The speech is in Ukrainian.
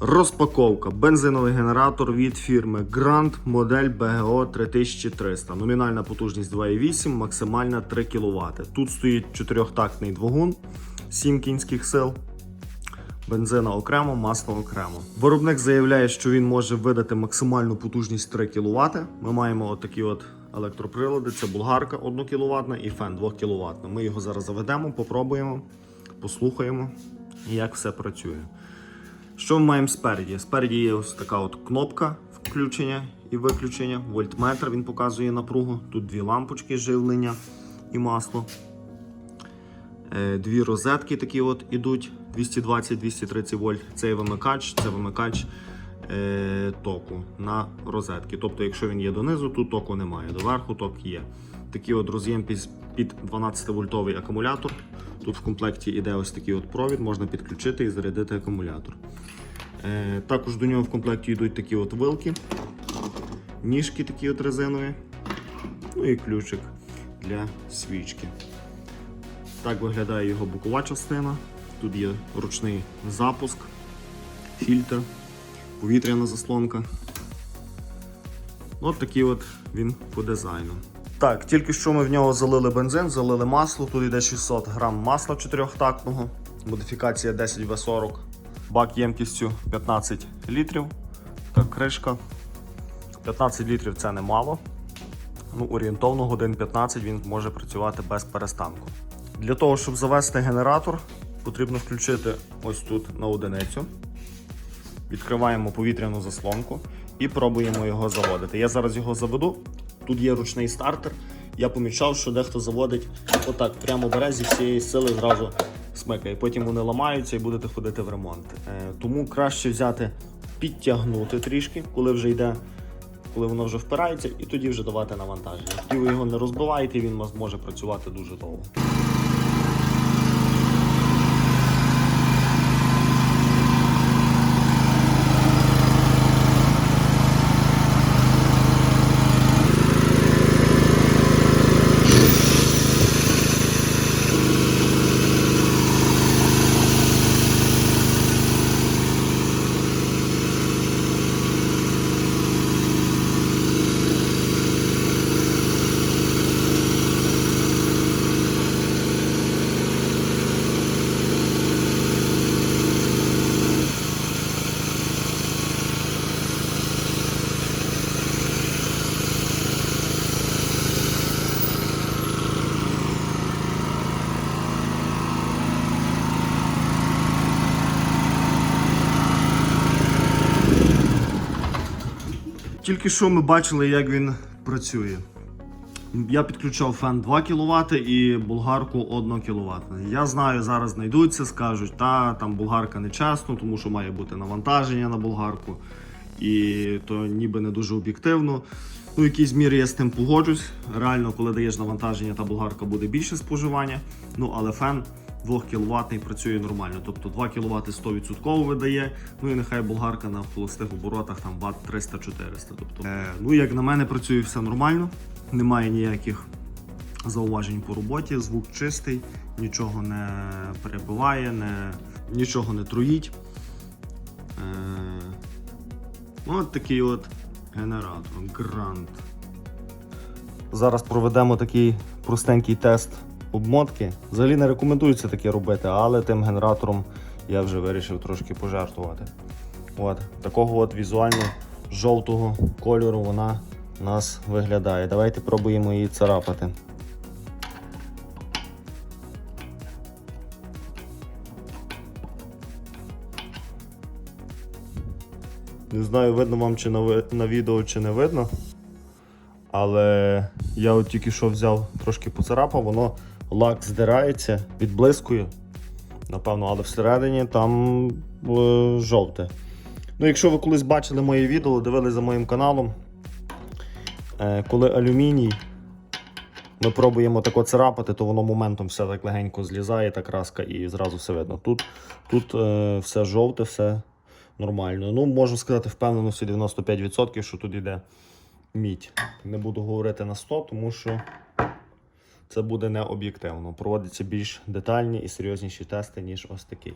Розпаковка. Бензиновий генератор від фірми Grand модель BGO 3300. Номінальна потужність 2,8, максимальна 3 кВт. Тут стоїть чотирьохтактний двигун, 7 кінських сил. Бензина окремо, масло окремо. Виробник заявляє, що він може видати максимальну потужність 3 кВт. Ми маємо отакі от електроприлади. Це булгарка 1 кВт і фен 2 кВт. Ми його зараз заведемо, попробуємо, послухаємо, як все працює. Що ми маємо спереді? Спереді є ось така от кнопка включення і виключення. Вольтметр він показує напругу. Тут дві лампочки живлення і масло. Е, Дві розетки такі от ідуть 220-230 вольт. Це вимикач, це вимикач е, току на розетки. Тобто, якщо він є донизу, тут току немає. Доверху ток є. Такий от роз'єм під- під 12 вольтовий акумулятор. Тут в комплекті йде ось такий от провід, можна підключити і зарядити акумулятор. Е, також до нього в комплекті йдуть такі от вилки, ніжки такі от резинові, ну і ключик для свічки. Так виглядає його бокова частина. Тут є ручний запуск, фільтр, повітряна заслонка. От такий от він по дизайну. Так, тільки що ми в нього залили бензин, залили масло. Тут йде 600 грам масла чотирьохтактного, модифікація 10В40, бак ємкістю 15 літрів. Так, кришка. 15 літрів це немало. Ну, орієнтовно годин 15 він може працювати без перестанку. Для того, щоб завести генератор, потрібно включити ось тут на одиницю. Відкриваємо повітряну заслонку і пробуємо його заводити. Я зараз його заведу. Тут є ручний стартер. Я помічав, що дехто заводить отак, прямо бере зі всієї сили зразу смикає. Потім вони ламаються і будете ходити в ремонт. Е, тому краще взяти, підтягнути трішки, коли вже йде, коли воно вже впирається, і тоді вже давати навантаження. Тоді ви його не розбиваєте, він може працювати дуже довго. Тільки що ми бачили, як він працює. Я підключав фен 2 кВт і болгарку 1 кВт. Я знаю, зараз знайдуться, скажуть, та там болгарка не чесно, тому що має бути навантаження на болгарку, і то ніби не дуже об'єктивно. Ну, в якійсь мірі я з тим погоджусь. Реально, коли даєш навантаження, та болгарка буде більше споживання. Ну, але фен 2 кВт працює нормально. Тобто 2 кВт 100% видає. Ну і нехай болгарка на холостих оборотах там ват 300-400. Тобто, е, ну як на мене, працює все нормально, немає ніяких зауважень по роботі, звук чистий, нічого не перебиває, не, нічого не труїть. Е, от такий от генератор Grand. Зараз проведемо такий простенький тест обмотки. Взагалі не рекомендується таке робити, але тим генератором я вже вирішив трошки пожертвувати. От, такого от візуально жовтого кольору вона у нас виглядає. Давайте пробуємо її царапати. Не знаю, видно вам чи на, на відео, чи не видно. Але я от тільки що взяв, трошки поцарапав, воно лак здирається, відблискує. Напевно, але всередині там е, жовте. Ну, якщо ви колись бачили моє відео, дивились за моїм каналом, е, коли алюміній ми пробуємо тако царапати, то воно моментом все так легенько злізає, та краска, і зразу все видно. Тут, тут е, все жовте, все нормально. Ну, можу сказати, впевненості 95%, що тут йде мідь. Не буду говорити на 100, тому що це буде не об'єктивно. Проводяться більш детальні і серйозніші тести, ніж ось такий.